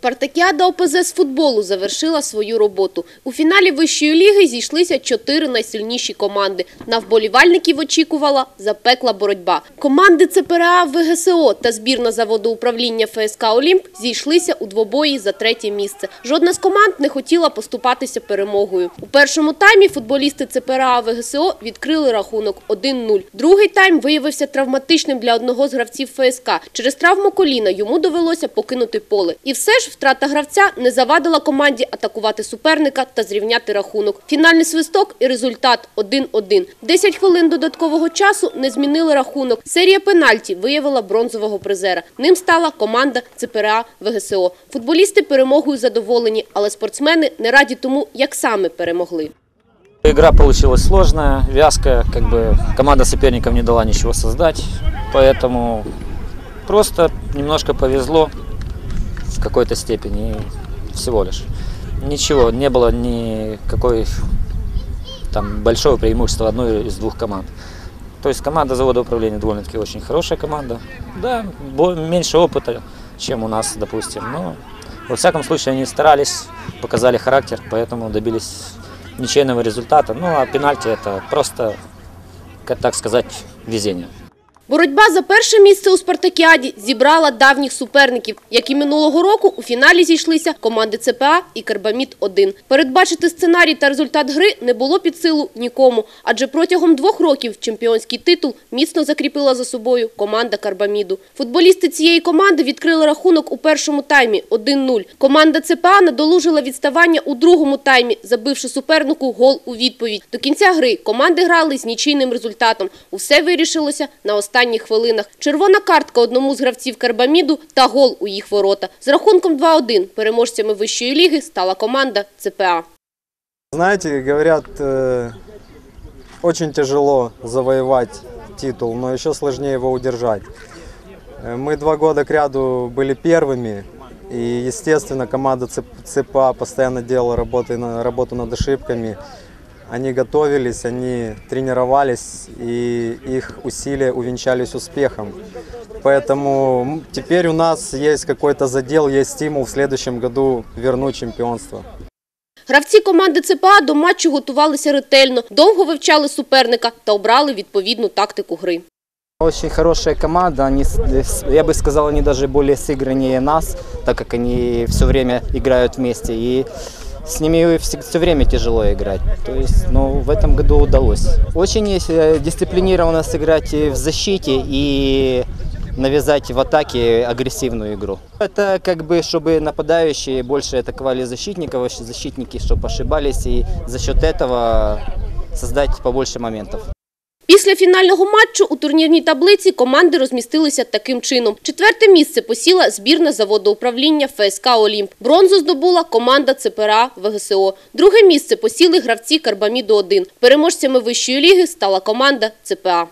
Спартакіада ОПЗ з футболу завершила свою роботу. У фіналі вищої ліги зійшлися чотири найсильніші команди. На вболівальників очікувала запекла боротьба. Команди ЦПРА ВГСО та збірна заводу управління ФСК «Олімп» зійшлися у двобої за третє місце. Жодна з команд не хотіла поступатися перемогою. У першому таймі футболісти ЦПРА ВГСО відкрили рахунок 1-0. Другий тайм виявився травматичним для одного з гравців ФСК. Через травму коліна йому довелося покинути поле. І все ж втрата гравця не завадила команді атакувати суперника та зрівняти рахунок. Фінальний свисток і результат 1-1. 10 хвилин додаткового часу не змінили рахунок. Серія пенальті виявила бронзового призера. Ним стала команда ЦПРА ВГСО. Футболісти перемогою задоволені, але спортсмени не раді тому, як саме перемогли. Игра получилась сложная, вязкая, как бы команда соперников не дала ничего создать, поэтому просто немножко повезло в какой-то степени, всего лишь. Ничего, не было никакой там большого преимущества одной из двух команд. То есть команда завода управления довольно-таки очень хорошая команда. Да, меньше опыта, чем у нас, допустим. Но во всяком случае они старались, показали характер, поэтому добились ничейного результата. Ну а пенальти это просто, как так сказать, везение. Боротьба за перше місце у Спартакіаді зібрала давніх суперників. Як і минулого року, у фіналі зійшлися команди ЦПА і Карбамід-1. Передбачити сценарій та результат гри не було під силу нікому, адже протягом двох років чемпіонський титул міцно закріпила за собою команда Карбаміду. Футболісти цієї команди відкрили рахунок у першому таймі 1-0. Команда ЦПА надолужила відставання у другому таймі, забивши супернику гол у відповідь. До кінця гри команди грали з нічийним результатом. Усе вирішилося на останніх хвилинах. Червона картка одному з гравців Карбаміду та гол у їх ворота. З рахунком 2-1 переможцями вищої ліги стала команда ЦПА. Знаете, говорят, э, очень тяжело завоевать титул, но еще сложнее его удержать. Э, Мы два года к ряду были первыми, и, естественно, команда ЦП- ЦПА постоянно делала работы, на- работу над ошибками. Они готовились, они тренировались, и их усилия увенчались успехом. Поэтому м, теперь у нас есть какой-то задел, есть стимул в следующем году вернуть чемпионство. Гравці команди ЦПА до матчу готувалися ретельно, довго вивчали суперника та обрали відповідну тактику гри. Очень хорошая команда, они, с- я бы сказал, они даже более сыграннее нас, так как они все время играют вместе, и с ними все, время тяжело играть. То есть, но в этом году удалось. Очень э, дисциплинированно сыграть в защите и навязать в атаке агрессивную игру. Это как бы, чтобы нападающие больше атаковали защитников, а защитники, чтобы ошибались, и за счет этого создать побольше моментов. Після фінального матчу у турнірній таблиці команди розмістилися таким чином. Четверте місце посіла збірна заводу управління ФСК «Олімп». Бронзу здобула команда ЦПРА ВГСО. Друге місце посіли гравці Карбаміду-1. Переможцями вищої ліги стала команда ЦПА.